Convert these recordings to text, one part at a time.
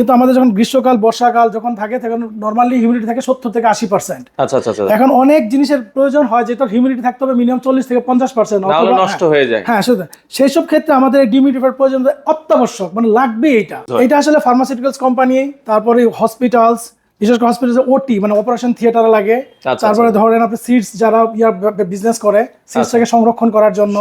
কিন্তু আমাদের যখন গ্রীষ্মকাল বর্ষাকাল যখন থাকে তখন নর্মালি হিউমিডিটি থাকে সত্তর থেকে আশি পার্সেন্ট আচ্ছা আচ্ছা আচ্ছা। এখন অনেক জিনিসের প্রয়োজন হয় যেটা হিউমিডিটি থাকতে হবে মিনিমাম চল্লিশ থেকে পঞ্চাশ পার্সেন্ট নষ্ট হয়ে যায়। হ্যাঁ সেটা। সেই সব ক্ষেত্রে আমাদের ডিমিডিফার প্রয়োজন অত্যাবশ্যক মানে লাগবে এটা। এটা আসলে ফার্মাসিউটিক্যালস কোম্পানি তারপরে হসপিটালস বিশেষ করে হসপিটাল ওটি মানে অপারেশন থিয়েটারে লাগে। আচ্ছা, তারপরে ধরেন আপনি সিটস যারা বিজনেস করে সিটসটাকে সংরক্ষণ করার জন্য।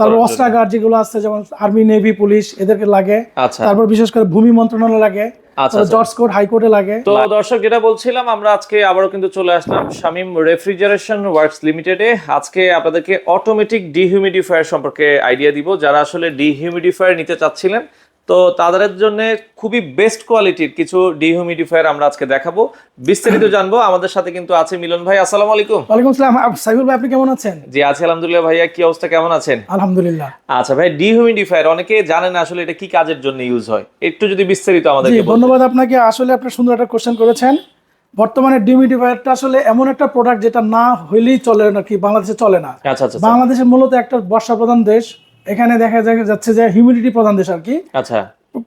তারপর। অস্ত্রাগার যেগুলো আছে যেমন আর্মি নেভি পুলিশ এদেরকে লাগে। আচ্ছা। তারপর বিশেষ করে ভূমি মন্ত্রণালয় লাগে। আচ্ছা, আচ্ছা। হাইকোর্টে লাগে। তো দর্শক যেটা বলছিলাম আমরা আজকে আবারও কিন্তু চলে আসলাম শামিম রেফ্রিজারেশন ওয়ার্কস লিমিটেডে আজকে আপনাদেরকে অটোমেটিক ডিহিউমিডিফায়ার সম্পর্কে আইডিয়া দিব। যারা আসলে ডিহিউমিডিফায়ার নিতে চাচ্ছিলেন তো তাদের জন্য খুবই বেস্ট কোয়ালিটির কিছু ডিহিউমিডিফায়ার আমরা আজকে দেখাবো। বিস্তারিত জানব আমাদের সাথে কিন্তু আছে মিলন ভাই আসসালামু আলাইকুম। ওয়ালাইকুম আসসালাম সাইফুল ভাই আপনি কেমন আছেন? জি আছি আলহামদুলিল্লাহ ভাইয়া কি অবস্থা কেমন আছেন? আলহামদুলিল্লাহ। আচ্ছা ভাই ডিহিউমিডিফায়ার অনেকে জানেন না আসলে এটা কি কাজের জন্য ইউজ হয়। একটু যদি বিস্তারিত আমাদেরকে। ধন্যবাদ আপনাকে। আসলে আপনি সুন্দর একটা কোশ্চেন করেছেন। বর্তমানে ডিমিডিফায়ারটা আসলে এমন একটা প্রোডাক্ট যেটা না হইলেই চলে না কি বাংলাদেশে চলে না। আচ্ছা আচ্ছা আচ্ছা। বাংলাদেশে মূলত একটা বর্ষা প্রধান দেশ। এখানে দেখা যাচ্ছে যে হিউমিডিটি প্রধান দেশ আর কি। আচ্ছা।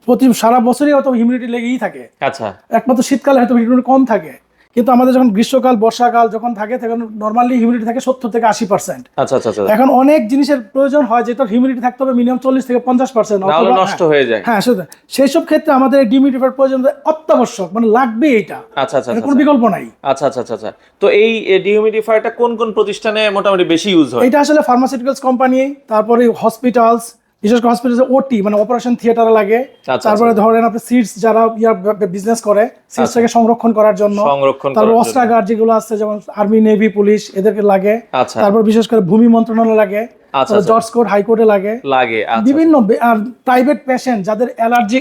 প্রতি সারা বছরই হয়তো হিউমিডিটি লেগেই থাকে। আচ্ছা। একমাত্র শীতকালে হয়তো হিউমিডিটি কম থাকে। কিন্তু আমাদের যখন গ্রীষ্মকাল বর্ষাকাল যখন থাকে তখন নর্মালি হিউমিডিটি থাকে সত্তর থেকে আশি পার্সেন্ট আচ্ছা আচ্ছা আচ্ছা। এখন অনেক জিনিসের প্রয়োজন হয় যেটা হিউমিডিটি থাকতে হবে মিনিমাম চল্লিশ থেকে পঞ্চাশ পার্সেন্ট নষ্ট হয়ে যায়। হ্যাঁ সেটা। সেই সব ক্ষেত্রে আমাদের ডিমিডিফায়ার প্রয়োজন অত্যাবশ্যক মানে লাগবে এটা আচ্ছা আচ্ছা কোনো বিকল্প নাই। আচ্ছা আচ্ছা আচ্ছা আচ্ছা। তো এই ডিহিউমিডিফায়ারটা কোন কোন প্রতিষ্ঠানে মোটামুটি বেশি ইউজ হয়? এটা আসলে ফার্মাসিউটিক্যালস কোম্পানি তারপরে হসপিটালস বিশেষ করে হসপিটাল ওটি মানে অপারেশন থিয়েটারে লাগে। আচ্ছা, তারপরে ধরেন আপনি সিটস যারা ইয়ার বিজনেস করে সিটসটাকে সংরক্ষণ করার জন্য। সংরক্ষণ তারপর। অস্ত্রাগার যেগুলো আছে যেমন আর্মি নেভি পুলিশ এদেরকে লাগে। আচ্ছা। তারপর বিশেষ করে ভূমি মন্ত্রণালয় লাগে। আচ্ছা, জর্জ কোর্ট হাইকোর্টে লাগে। লাগে বিভিন্ন আর প্রাইভেট পেশেন্ট যাদের অ্যালার্জি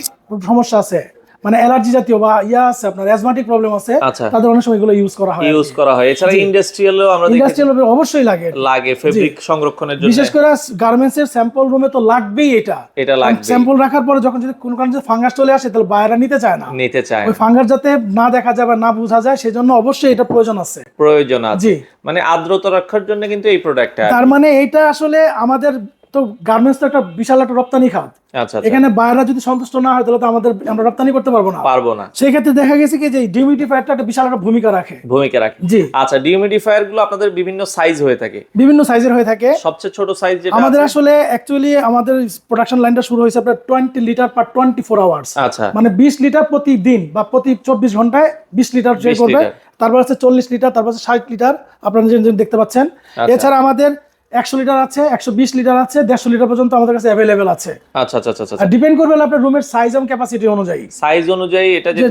সমস্যা আছে মানে অ্যালার্জি জাতীয় বা ইয়া আছে আপনার অ্যাজমাটিক প্রবলেম আছে আচ্ছা। তাদের অনেক সময় এগুলো ইউজ করা হয় ইউজ করা হয়। এছাড়া ইন্ডাস্ট্রিয়ালও আমরা ইন্ডাস্ট্রিয়াল অবশ্যই লাগে। লাগে ফেব্রিক সংরক্ষণের জন্য। বিশেষ করে গার্মেন্টস এর স্যাম্পল রুমে তো লাগবেই এটা। এটা লাগবে স্যাম্পল রাখার পরে যখন যদি কোনো কারণে ফাঙ্গাস চলে আসে তাহলে বাইরে নিতে চায় না। নিতে চায় ওই ফাঙ্গাস যাতে না দেখা যায় বা না বোঝা যায় সেজন্য অবশ্যই এটা প্রয়োজন আছে। প্রয়োজন আছে। জি। মানে আর্দ্রতা রক্ষার জন্য কিন্তু এই প্রোডাক্টটা তার মানে এইটা আসলে আমাদের তো গার্মেন্টস তো একটা বিশাল একটা রপ্তানি খাত। আচ্ছা আচ্ছা। এখানে বাইরে যদি সন্তুষ্ট না হয় তাহলে তো আমাদের আমরা রপ্তানি করতে পারব না। পারব না। সেই ক্ষেত্রে দেখা গেছে কি যে ডিউমিডিফায়ারটা একটা বিশাল একটা ভূমিকা রাখে। ভূমিকা রাখে। জি। আচ্ছা ডিহিউমিডিফায়ারগুলো আপনাদের বিভিন্ন সাইজ হয়ে থাকে। বিভিন্ন সাইজের হয়ে থাকে। সবচেয়ে ছোট সাইজ যেটা আমাদের আসলে অ্যাকচুয়ালি আমাদের প্রোডাকশন লাইনটা শুরু হয়েছে আপনার twenty litre per twenty four hours আচ্ছা। মানে বিশ লিটার প্রতিদিন বা প্রতি চব্বিশ ঘন্টায় বিশ লিটার যে করবে। তারপর হচ্ছে চল্লিশ লিটার তারপর হচ্ছে ষাট লিটার আপনারা দেখতে পাচ্ছেন। আচ্ছা। এছাড়া আমাদের একশো লিটার আছে একশো বিশ লিটার আছে দেড়শো লিটার পর্যন্ত আমাদের কাছে অ্যাভেলেবেল আছে। আচ্ছা আচ্ছা আচ্ছা আচ্ছা। ডিপেন্ড করবে আপনার রুমের সাইজ এবং ক্যাপাসিটি অনুযায়ী। সাইজ অনুযায়ী এটা কি।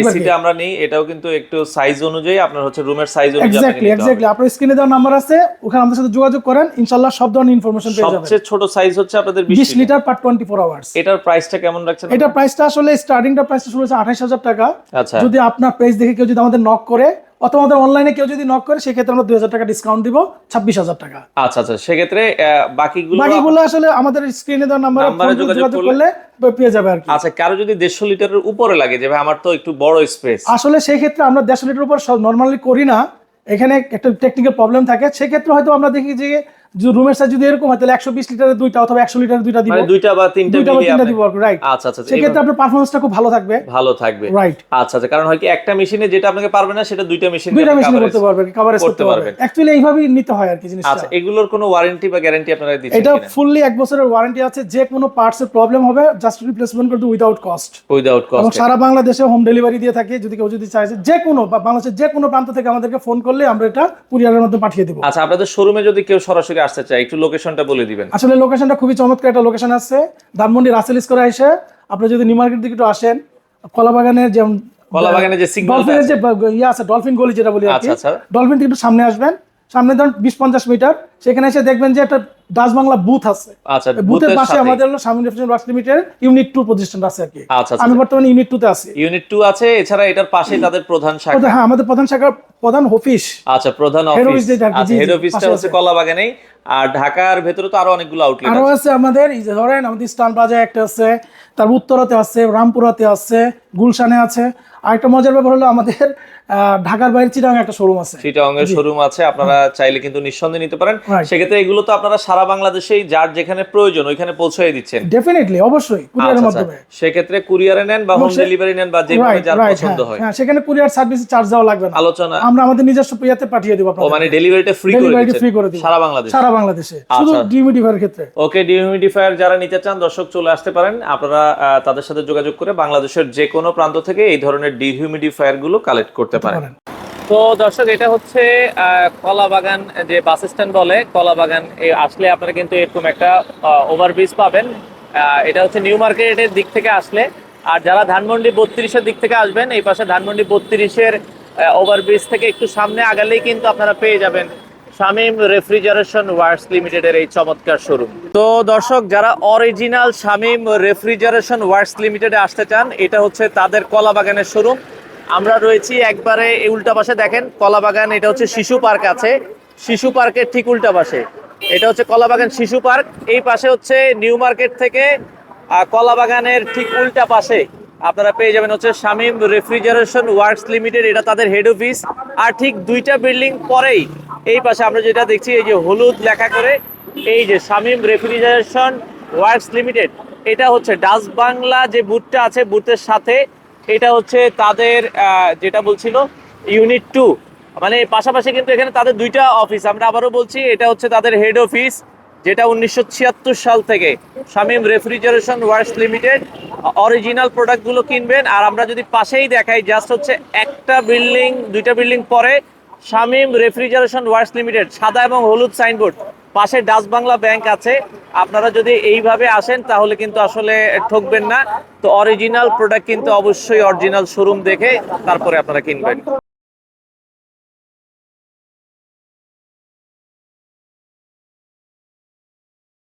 এসিতে আমরা নেই এটাও কিন্তু একটু সাইজ অনুযায়ী আপনার হচ্ছে রুমের সাইজ অনুযায়ী এক্স্যাক্টলি এক্স্যাক্টলি আপনার স্ক্রিনে দেওয়ার নাম্বার আছে ওখানে আমাদের সাথে যোগাযোগ করেন ইনশাল্লাহ সব ধরনের ইনফরমেশন পেয়ে যাবেন। সবচেয়ে ছোট সাইজ হচ্ছে আপনাদের বিশ 20 লিটার। পার টোয়েন্টি ফোর আওয়ার্স এটার প্রাইসটা কেমন রাখছেন এটা প্রাইসটা আসলে স্টার্টিংটা প্রাইসটা শুরু আঠাশ হাজার টাকা। আচ্ছা। যদি আপনার পেজ দেখে কেউ যদি আমাদের নক করে অথবা আমাদের অনলাইনে কেউ যদি নক করে সেক্ষেত্রে আমরা দুই হাজার টাকা ডিসকাউন্ট দিব ছাব্বিশ হাজার টাকা। আচ্ছা আচ্ছা সেক্ষেত্রে বাকিগুলো বাকিগুলো আসলে আমাদের স্ক্রিনে দেওয়া নাম্বারে যোগাযোগ করলে করলে পেয়ে যাবে আর কি। আচ্ছা কারও যদি দেড়শো লিটারের উপরে লাগে যে ভাই আমার তো একটু বড় স্পেস আসলে সেই ক্ষেত্রে আমরা দেড়শো লিটার উপর নর্মালি করি না। এখানে একটা টেকনিক্যাল প্রবলেম থাকে। সেক্ষেত্রে হয়তো আমরা দেখি যে রুমের সাইজ যদি এরকম হয় তাহলে একশো বিশ লিটারের দুইটা অথবা একশো লিটারের দুইটা দিব। মানে দুইটা বা তিনটা দুইটা বা তিনটা আপনি- দিব রাইট আচ্ছা আচ্ছা আচ্ছা, সেক্ষেত্রে আপনার খুব ভালো থাকবে। ভালো থাকবে। রাইট আচ্ছা আচ্ছা কারণ হয় কি একটা মেশিনে যেটা আপনাকে পারবে না সেটা দুইটা মেশিন দুইটা মেশিন করতে পারবেন কভারেজ করতে পারবেন। অ্যাকচুয়ালি এইভাবেই নিতে হয় আর কি জিনিসটা। আচ্ছা এগুলোর কোনো ওয়ারেন্টি বা গ্যারান্টি আপনারা দিচ্ছেন এটা ফুললি এক বছরের ওয়ারেন্টি আছে যে কোনো পার্টস এর প্রবলেম হবে জাস্ট রিপ্লেসমেন্ট করতে উইদাউট কস্ট উইদাউট এবং সারা বাংলাদেশে হোম ডেলিভারি দিয়ে থাকি যদি কেউ যদি চাইছে যে কোনো বা বাংলাদেশের যে কোনো প্রান্ত থেকে আমাদেরকে ফোন করলে আমরা এটা কুরিয়ারের মধ্যে পাঠিয়ে দেবো। আচ্ছা আপনাদের শোরুমে যদি কেউ সরাসরি আসতে চায় একটু লোকেশনটা বলে দিবেন। আসলে লোকেশনটা খুবই চমৎকার একটা লোকেশন আছে। ধানমন্ডি রাসেল স্কোয়ারে এসে আপনি যদি নিউ মার্কেট দিকে একটু আসেন কলাবাগানের যে কলাবাগানের যে সিগন্যাল আছে। যে ইয়ে আছে ডলফিন গলি যেটা বলি আচ্ছা, আচ্ছা। ডলফিন থেকে একটু সামনে আসবেন। সামনে ধরুন বিশ পঞ্চাশ মিটার। সেখানে এসে দেখবেন যে একটা ডাচ বাংলা বুথ আছে। আচ্ছা বুথের বুথের পাশে আমাদের হলো স্বামী রেফ্রিজারেশন লিমিটেড ইউনিট টু প্রতিষ্ঠানটা আছে আর কি। আচ্ছা আচ্ছা আমি বর্তমানে ইউনিট টুতে আছি। ইউনিট আছে এছাড়া এটার পাশে তাদের প্রধান শাখা। হ্যাঁ আমাদের প্রধান শাখার প্রধান অফিস আচ্ছা প্রধান অফিস আচ্ছা হেড অফিসটা হচ্ছে কলাবাগানেই আর ঢাকার ভেতরে তো আরও অনেকগুলো আউটলেট আরও আছে। আমাদের ধরেন আমাদের স্টান প্লাজা একটা আছে তারপর উত্তরাতে আছে রামপুরাতে আছে গুলশানে আছে। আর একটা মজার ব্যাপার হলো আমাদের ঢাকার বাইরে চিরাং একটা শোরুম আছে। চিটাং এর শোরুম আছে আপনারা চাইলে কিন্তু নিঃসন্দেহে নিতে পারেন। সেক্ষেত্রে এগুলো তো আপনারা সারা বাংলাদেশেই যার যেখানে প্রয়োজন ওইখানে পৌঁছে দিচ্ছেন। ডেফিনেটলি অবশ্যই কুরিয়ারের আচ্ছা, আচ্ছা। মাধ্যমে। সেক্ষেত্রে কুরিয়ারে নেন বা হোম ডেলিভারি নেন বা যেভাবে যার পছন্দ হয় হ্যাঁ। সেখানে কুরিয়ার সার্ভিস চার্জ দেওয়া লাগবে না। আলোচনা আমরা আমাদের নিজস্ব ইয়াতে পাঠিয়ে দেবো আপনাদের মানে ডেলিভারিটা ফ্রি করে দিচ্ছেন? ফ্রি করে দিব। সারা বাংলাদেশ? সারা বাংলাদেশে শুধু আচ্ছা। ডিমিডিফায়ার ক্ষেত্রে। ওকে ডিহিউমিডিফায়ার যারা নিতে চান দর্শক চলে আসতে পারেন। আপনারা তাদের সাথে যোগাযোগ করে বাংলাদেশের যে কোনো প্রান্ত থেকে এই ধরনের ডিহিউমিডিফায়ারগুলো কালেক্ট করতে পারেন। তো দর্শক এটা হচ্ছে কলা বাগান যে বাস স্ট্যান্ড বলে কলা বাগান আসলে আপনারা কিন্তু এরকম একটা ওভারব্রিজ পাবেন। এটা হচ্ছে নিউ মার্কেটের দিক থেকে আসলে। আর যারা ধানমন্ডি বত্রিশের দিক থেকে আসবেন এই পাশে ধানমন্ডি বত্রিশের ওভারব্রিজ থেকে একটু সামনে আগালেই কিন্তু আপনারা পেয়ে যাবেন শামিম রেফ্রিজারেশন ওয়ার্কস লিমিটেডের এই চমৎকার শোরুম। তো দর্শক যারা অরিজিনাল শামিম রেফ্রিজারেশন ওয়ার্কস লিমিটেডে আসতে চান এটা হচ্ছে তাদের কলা বাগানের শোরুম। আমরা রয়েছি একবারে উল্টা পাশে দেখেন কলা বাগান এটা হচ্ছে শিশু পার্ক আছে। শিশু পার্কের ঠিক উল্টা পাশে। এটা হচ্ছে কলা বাগান শিশু পার্ক। এই পাশে হচ্ছে নিউ মার্কেট থেকে আহ, কলা বাগানের ঠিক উল্টা পাশে আপনারা পেয়ে যাবেন হচ্ছে শামিম রেফ্রিজারেশন ওয়ার্কস লিমিটেড। এটা তাদের হেড অফিস আর ঠিক দুইটা বিল্ডিং পরেই এই পাশে আমরা যেটা দেখছি, এই যে হলুদ লেখা করে, এই যে শামিম রেফ্রিজারেশন ওয়ার্কস লিমিটেড, এটা হচ্ছে ডাস বাংলা যে বুথটা আছে, বুথের সাথে, এটা হচ্ছে তাদের যেটা বলছিল, ইউনিট টু। মানে পাশাপাশি কিন্তু এখানে তাদের দুইটা অফিস, আমরা আবারও বলছি, এটা হচ্ছে তাদের হেড অফিস, যেটা উনিশশো ছিয়াত্তর সাল থেকে। Shamim refrigeration works limited, original প্রোডাক্টগুলো কিনবেন, আর আমরা যদি পাশেই দেখাই, জাস্ট হচ্ছে একটা বিল্ডিং, দুইটা বিল্ডিং পরে শামিম রেফ্রিজারেশন ওয়ার্কস লিমিটেড, সাদা এবং হলুদ সাইনবোর্ড, পাশে ডাচ বাংলা ব্যাংক আছে। আপনারা যদি এইভাবে আসেন, তাহলে কিন্তু আসলে ঠকবেন না। তো অরিজিনাল প্রোডাক্ট কিন্তু অবশ্যই অরিজিনাল শোরুম দেখে তারপরে আপনারা কিনবেন।